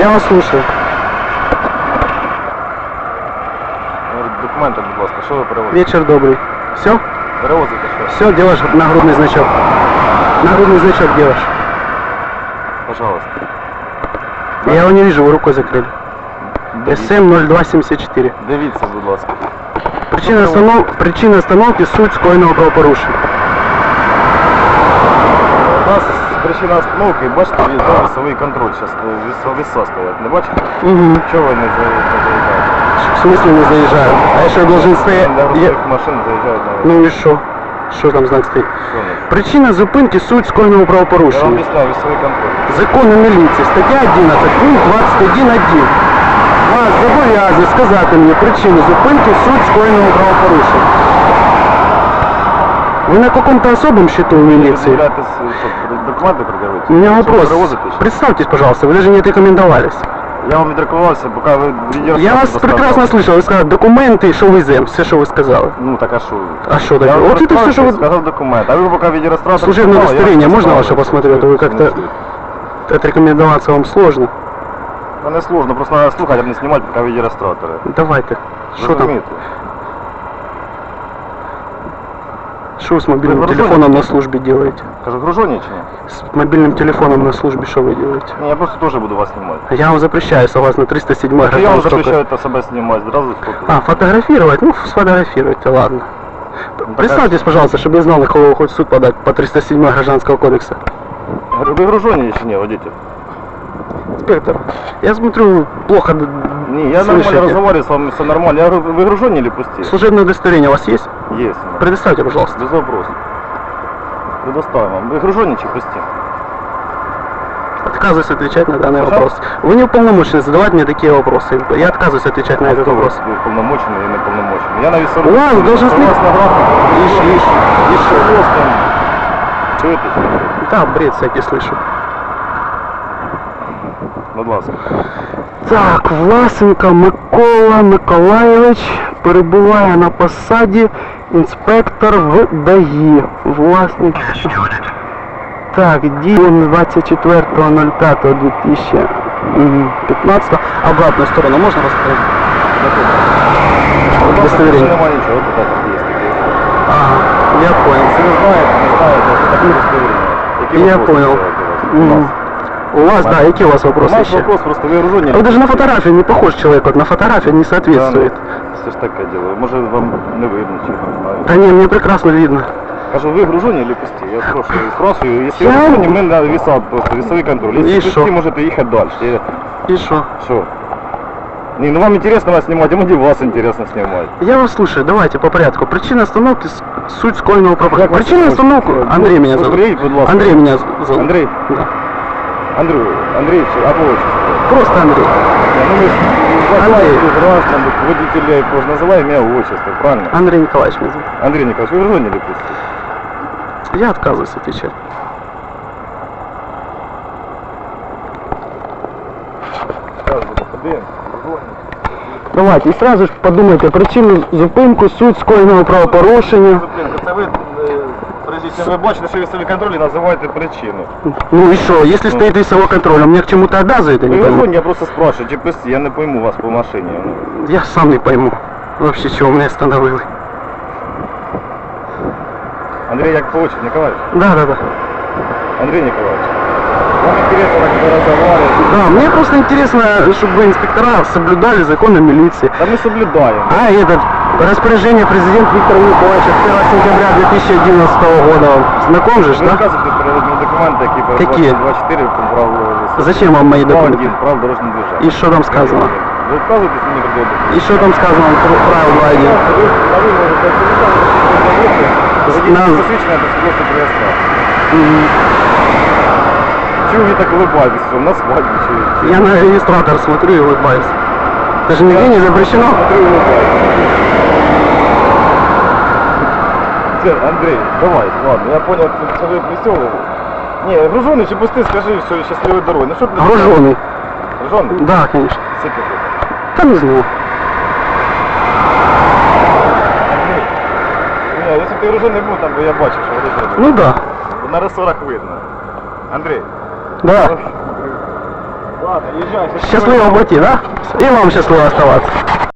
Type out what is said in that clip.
Я вас слушаю. Говорить, Документи, будь ласка, що ви перевозите? Вечер добрый. Все? Перевозите що? Все, делаешь нагрудный значок. Нагрудный значок делаешь. Пожалуйста. Я его не вижу, вы рукой закрыли. Дивіться, СМ 0274. Дивіться, будь ласка. Причина, останов... Причина остановки суть скоєного правопорушення. причина остановки, бачите, є там весовий контроль. Зараз веса, веса стоять. Не бачите? Угу. Чого ви не заїжджаєте? В смысле не заезжаю? А я что, должен стоять? Для Я... грузових машин заїжджають на Ну и что? Что там знак стоит? Що не? Причина зупинки суть скоєного Я вам правопорушення. об'ясняв весовий контроль. Закону міліції, стаття 11, пункт 21.1. Вас зобов'язує сказати мені причину зупинки суть скоєного правопорушення. Вы на каком-то особом счету в Ви милиции? являєтесь, що, документи пред'явити? У меня Що, вопрос. перевозите ще? Представьтесь, пожалуйста, вы даже не отрекомендовались. Я вам відрекомендувався, поки ви відео Я вас прекрасно слышал, вы сказали документы, что везем, все, что вы сказали. Ну так а що? А що Я таке? вам От це все, що ви- сказав документ, а ви поки відеореєстратор... Служебное сказали, я удостоверение, вам можно сказав, ваше посмотреть? А то вы как-то отрекомендоваться вам сложно. Та не сложно, просто треба слухати, а не знімати, поки відеореєстратори. Давайте. Что там? Что вы с мобильным Вы телефоном груженый? на службе делаете? Кажу, гружені чи ні? С мобильным телефоном на службе что вы делаете? Ні, я просто теж буду вас знімати. Я вам запрещаю, согласно 307 Я вам гражданского запрещаю это себе знімати, зразу фото. А, фотографировать? Ну, сфотографируйте, ладно. Представьтесь, пожалуйста, чтобы я знал, на кого вы хоть в суд подать по 307 гражданского кодекса. Говорю, ви гружені чи ні, водитель? Инспектор, я смотрю, плохо д- Ні, я слышите. нормально разговариваю с вами, все нормально. Я говорю, вы гружені или пусті? Служебное удостоверение у вас есть? Есть. Предоставьте, пожалуйста. Без вопросов. Предоставим вам. Вы гружені чи пусті? Отказываюсь отвечать на данный Пожалуйста. вопрос. Вы не уполномочены задавать мне такие вопросы. Я отказываюсь отвечать на этот Хто вопрос. ви повномочений і неповномочений? Я на весовому. У вас должностний- У вас на графіку. Ишь, ишь, ишь. Чуєте? чи ні? Да, бред всякий слышу. Будь ласка. Так, Власенко Микола Миколайович перебуває на посаді інспектор в ДАІ. Власник. Так, діє 24.05.2015. Обратную сторону можно рассказать? Удостоверение. Немає нічого, тут так є таке. Ага, я понял. Якщо ви знаєте, не знаєте, це таке удостоверення. Які Я вопроси понял. задавати у вас? У М. нас. У вас, да, какие у вас У вопросы нас еще? вопрос просто, ви гружені? А вы даже на фотографии не похож человек, вот на фотографии не соответствует. Все ж таке діло. Може вам не видно, чи не знаю. Да не, мне прекрасно видно. Кажу, ви гружені чи пусті? Я спрашиваю, спрашиваю, якщо ви Я- гружені, ми на віса просто, вісовий контроль. І Якщо що? пусті, можете їхати далі. Я- И что? Що? Ні, ну вам интересно вас снимать, а мне вас интересно снимать. Я вас слушаю, давайте по порядку. Причина остановки, с- суть школьного пропуска. Як вас Причина звуть? остановки, Андрей меня зовут. Андрей, будь ласка. Андрей меня з- зовут. Андрей, Да. Андрей, Андрей, чи- або отчество. Просто Андрей. Ну, мы ж Андрей. граждан, водителей, тоже называем меня отчество, правильно? Андрей Николаевич меня зовут. Андрей Николаевич, вы гружені или пусті? Я отказываюсь отвечать. Зараз буде подивимось. Гружені. Давайте, и сразу же подумайте причину зупинку, суть скоєного правопорушення. Зупинка, Це ви, е, прежде чим ви бачите, що вісовий контроль, і називаєте причину. Ну и что, если стоит весовой контроль, он меня к чему-то обязывает, я не Ви пойму. гружені, я просто спрашиваю, чи пусті, я не пойму вас по машині. Ну, Я сам не пойму. Вообще, чего меня остановили. Андрей Яковлевич Николаевич, Да, да, да. Андрей Николаевич, вам интересно так разговаривать? Да, мне просто интересно, чтобы инспектора соблюдали законы милиции. Да мы соблюдаем. А этот распоряжение президент Виктор Николаевич от 1 сентября 2011 года. Знаком же, ж, Ви да? вказуєте переводні документи, які Какие? 24 прав Зачем вам мои Прав документы? один, прав дорожнього движения. И что там сказано? Ви вказуєтесь мені приділи? И что там сказано про правил 2.1? А ви можете На- посвідчення без свідоцтва про реєстрацію. Мгм. Чого ви так улыбаетесь? Що на свадьбі чи... чи- Я на регистратор смотрю и улыбаюсь. Это же нигде не запрещено. Смотрю, улыбаетесь. Все, Андрей, давай, ладно, я понял, що ви веселий. Ні, гружений чи пустий, скажи, що щасливої дороги. Ну що ти? Груженый. Гружений? Да, конечно. Скільки ти? Там не знаю. Андрій, Ні, якщо ти гружений був, там би я бачив, що гружений. Ну да. На рессорах видно. Андрей. Да. Ладно, Ладно, езжай. Счастливого пути, да? И вам счастливо оставаться.